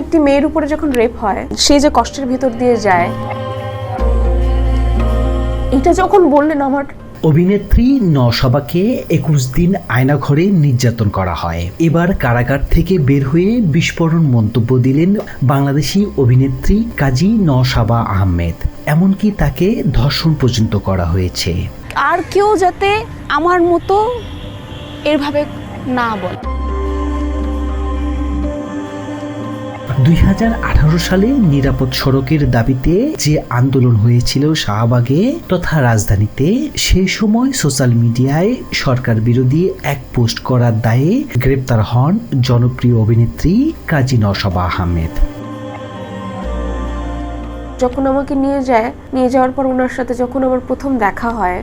একটি মেয়ের উপরে যখন রেপ হয় সে যে কষ্টের ভিতর দিয়ে যায় এটা যখন বললেন আমার। অভিনেত্রী নশবাকে একুশ দিন আয়নাঘরে নির্যাতন করা হয়। এবার কারাগার থেকে বের হয়ে বিস্ফোরণ মন্তব্য দিলেন বাংলাদেশি অভিনেত্রী কাজী নশাবা আহমেদ। এমনকি তাকে ধর্ষণ পর্যন্ত করা হয়েছে। আর কেউ যাতে আমার মতো এভাবে না বলে। দুই হাজার আঠারো সালে নিরাপদ সড়কের দাবিতে যে আন্দোলন হয়েছিল শাহবাগে তথা রাজধানীতে সেই সময় সোশ্যাল মিডিয়ায় সরকার বিরোধী এক পোস্ট করার দায়ে গ্রেপ্তার হন জনপ্রিয় অভিনেত্রী কাজী নশাবা আহমেদ। যখন আমাকে নিয়ে যায় নিয়ে যাওয়ার পর ওনার সাথে যখন আমার প্রথম দেখা হয়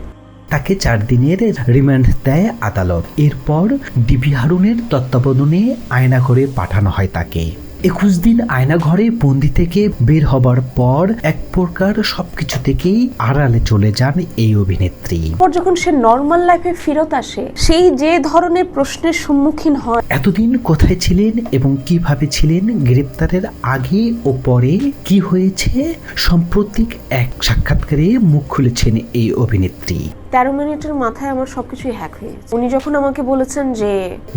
তাকে চার দিনের রিমান্ড দেয় আদালত। এরপর ডিবি হারুনের তত্ত্বাবধানে আয়না করে পাঠানো হয় তাকে। একুশ দিন আয়নাঘরে বন্দি থেকে বের হবার পর এক প্রকার সবকিছু থেকেই আড়ালে চলে যান এই অভিনেত্রী। পর যখন সে নর্মাল লাইফে ফেরত আসে সেই যে ধরনের প্রশ্নের সম্মুখীন হয়। এতদিন কোথায় ছিলেন এবং কীভাবে ছিলেন গ্রেপ্তারের আগে ও পরে কি হয়েছে সাম্প্রতিক এক সাক্ষাৎকারে মুখ খুলেছেন এই অভিনেত্রী। তেরো মিনিটের মাথায় আমার সবকিছুই হ্যাক হয়ে গেছে। উনি যখন আমাকে বলেছেন যে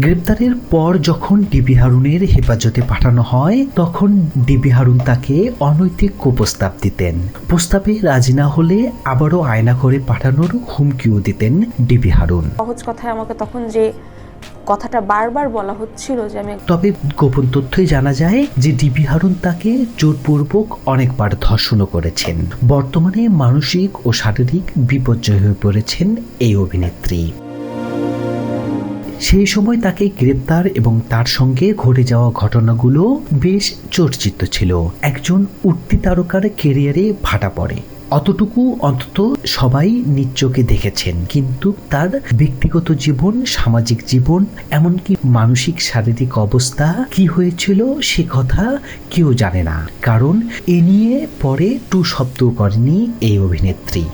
গ্রেপ্তারের পর যখন ডিবি হারুনের হেফাজতে পাঠানো হয় তখন ডিবি হারুন তাকে অনৈতিক কুপ্রস্তাব দিতেন। প্রস্তাবে রাজি না হলে আবারও আয়না করে পাঠানোর হুমকিও দিতেন ডিবি হারুন। সহজ কথায় আমাকে তখন যে কথাটা বারবার বলা হচ্ছিল যে আমি তবে গোপন তথ্যই জানা যায় যে ডিবি হারুন তাকে জোরপূর্বক অনেকবার ধর্ষণও করেছেন। বর্তমানে মানসিক ও শারীরিক বিপর্যয় হয়ে পড়েছেন এই অভিনেত্রী। সেই সময় তাকে গ্রেপ্তার এবং তার সঙ্গে ঘটে যাওয়া ঘটনাগুলো বেশ চর্চিত ছিল। একজন উঠতি তারকার কেরিয়ারে ভাটা পড়ে। অতটুকু অন্তত সবাই নিজ চোখে দেখেছেন। কিন্তু তার ব্যক্তিগত জীবন, সামাজিক জীবন, এমনকি মানসিক, শারীরিক অবস্থা কি হয়েছিল সে কথা কেউ জানে না। কারণ এ নিয়ে পরে টু শব্দ করেনি এই অভিনেত্রী।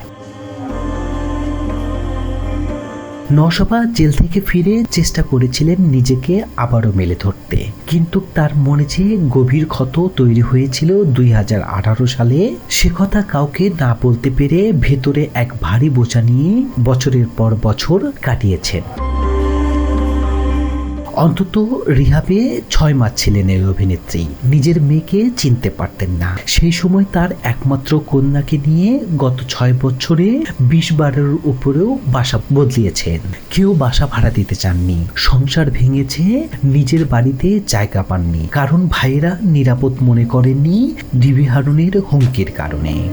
নশবা জেল থেকে ফিরে চেষ্টা করেছিলেন নিজেকে আবারও মেলে ধরতে। কিন্তু তার মনে যে গভীর ক্ষত তৈরি হয়েছিল দুই হাজার আঠারো সালে। সে কথা কাউকে না বলতে পেরে ভেতরে এক ভারী বোঝা নিয়ে বছরের পর বছর কাটিয়েছেন। অন্তত রিহাবে ছয় মাস ছিলেন এই অভিনেত্রী। নিজের মেয়েকে চিনতে পারতেন না। সেই সময় তার একমাত্র কন্যাকে নিয়ে গত ছয় বছরে বিশ বারের উপরেও বাসা বদলিয়েছেন। কেউ বাসা ভাড়া দিতে চাননি। সংসার ভেঙেছে, নিজের বাড়িতে জায়গা পাননি। কারণ ভাইয়েরা নিরাপদ মনে করেননি ডিবি হুমকির কারণে।